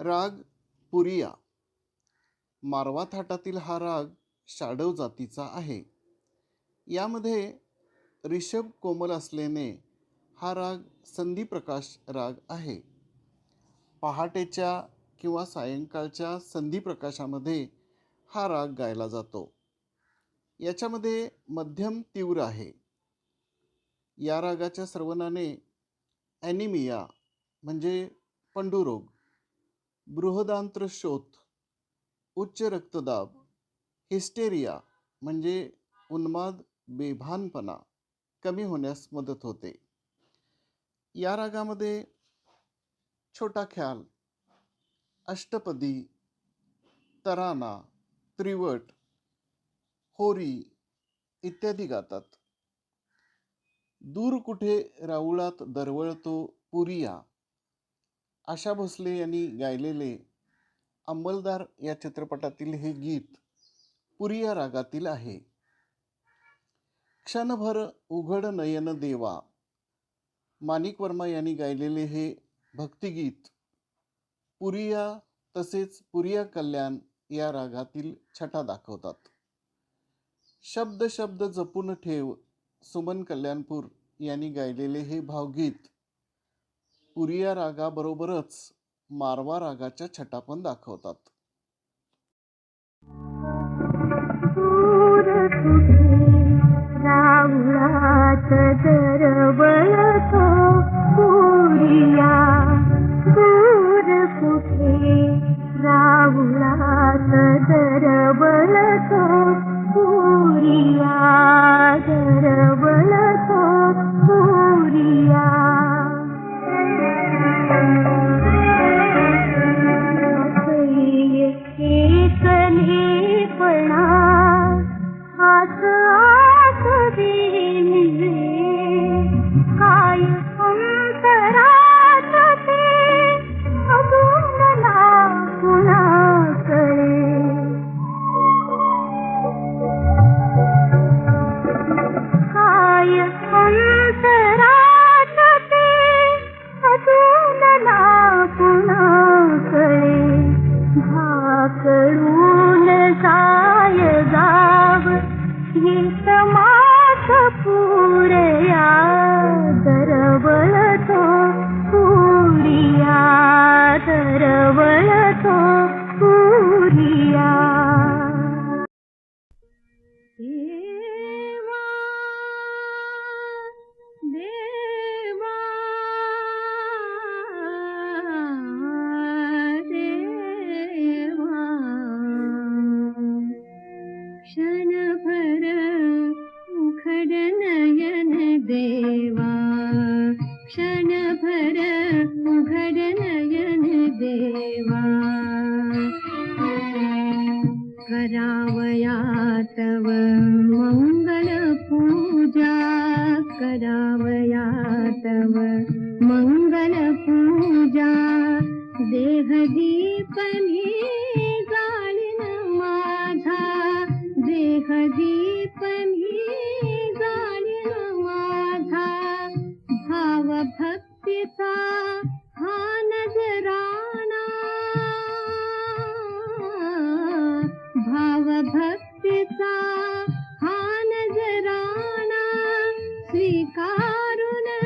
राग पुरिया. मारवा थाटातील हा राग शाडव जातीचा आहे. यामध्ये रिषभ कोमल असल्याने हा राग संधिप्रकाश राग आहे. पहाटेच्या किंवा सायंकाळच्या संधिप्रकाशामध्ये हा राग गायला जातो. याच्यामध्ये मध्यम तीव्र आहे. या रागाच्या सर्वनाने ॲनिमिया म्हणजे पंडुरोग बृहदांत्रशोथ, उच्च रक्तदाब, हिस्टेरिया म्हणजे उन्माद, बेभानपणा कमी होण्यास मदत होते. या रागामध्ये छोटा ख्याल, अष्टपदी, तराना, त्रिवट, होरी इत्यादी गातात. दूर कुठे राऊळात दरवळतो पुरिया आशा भोसले यांनी गायलेले अंमलदार या चित्रपटातील हे गीत पुरिया रागातील आहे. क्षणभर उघड नयन देवा. माणिक वर्मा यांनी गायलेले हे भक्तिगीत पुरिया तसेच पुरिया कल्याण या रागातील छटा दाखवतात. शब्द शब्द जपून ठेव सुमन कल्याणपूर यांनी गायलेले हे भावगीत पुरिया रागाबरोबरच मारवा रागाच्या छटा पण दाखवतात. दूर क्षण फर उखडनयनेवा क्षण फर उखडनयनवा तव मङ्गलपूजा पूजाया तव मङ्गल पूजा। देह दीपनी माधा भावभक्ति सा हा न जराणा भावभक्तिसा न राणा स्वीकारुणे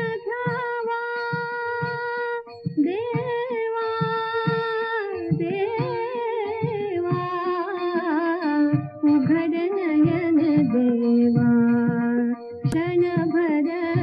ಸದಾ